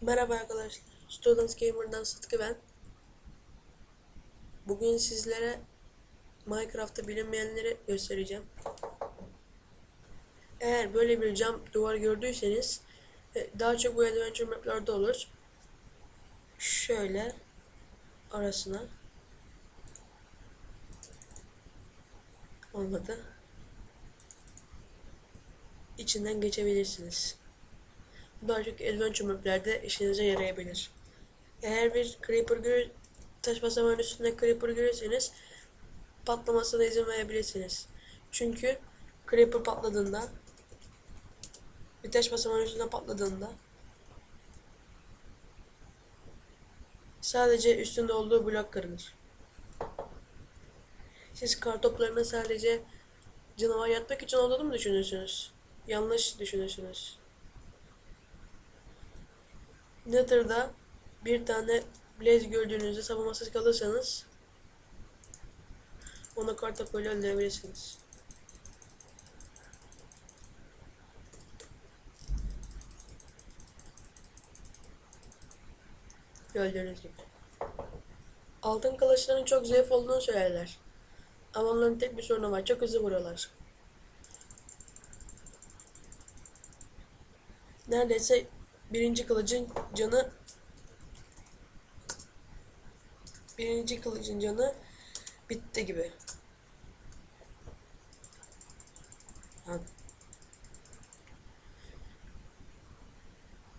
Merhaba arkadaşlar. Students Gamer'dan Sıtkı ben. Bugün sizlere Minecraft'ta bilinmeyenleri göstereceğim. Eğer böyle bir cam duvar gördüyseniz e, daha çok bu adventure map'larda olur. Şöyle arasına olmadı. İçinden geçebilirsiniz. Daha çok adventure maplerde işinize yarayabilir. Eğer bir creeper görür, taş basamağın üstünde creeper görürseniz patlamasına izin verebilirsiniz. Çünkü creeper patladığında bir taş basamağın üstünde patladığında sadece üstünde olduğu blok kırılır. Siz kartoplarını sadece canavar yatmak için olduğunu mu düşünüyorsunuz? Yanlış düşünüyorsunuz. Nether'da bir tane blaze gördüğünüzde savunmasız kalırsanız onu kartopuyla öldürebilirsiniz. Gördüğünüz gibi. Altın kılıçların çok zayıf olduğunu söylerler. Ama onların tek bir sorunu var. Çok hızlı vuruyorlar. Neredeyse birinci kılıcın canı birinci kılıcın canı bitti gibi. Ha.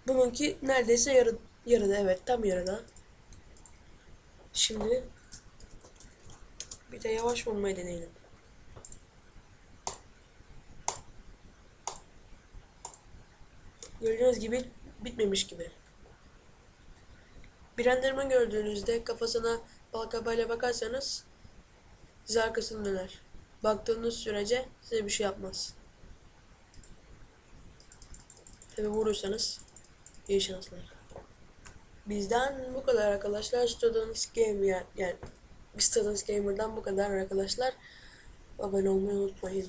Bununki neredeyse yarı, yarıda evet tam yarıda. Şimdi bir de yavaş vurmayı deneyelim. Gördüğünüz gibi bitmemiş gibi. Bir enderman gördüğünüzde kafasına balkabağıyla bakarsanız size arkasını döner. Baktığınız sürece size bir şey yapmaz. Tabi vurursanız iyi şanslar. Bizden bu kadar arkadaşlar. Students Gamer yani Students Gamer'dan bu kadar arkadaşlar. Abone olmayı unutmayın.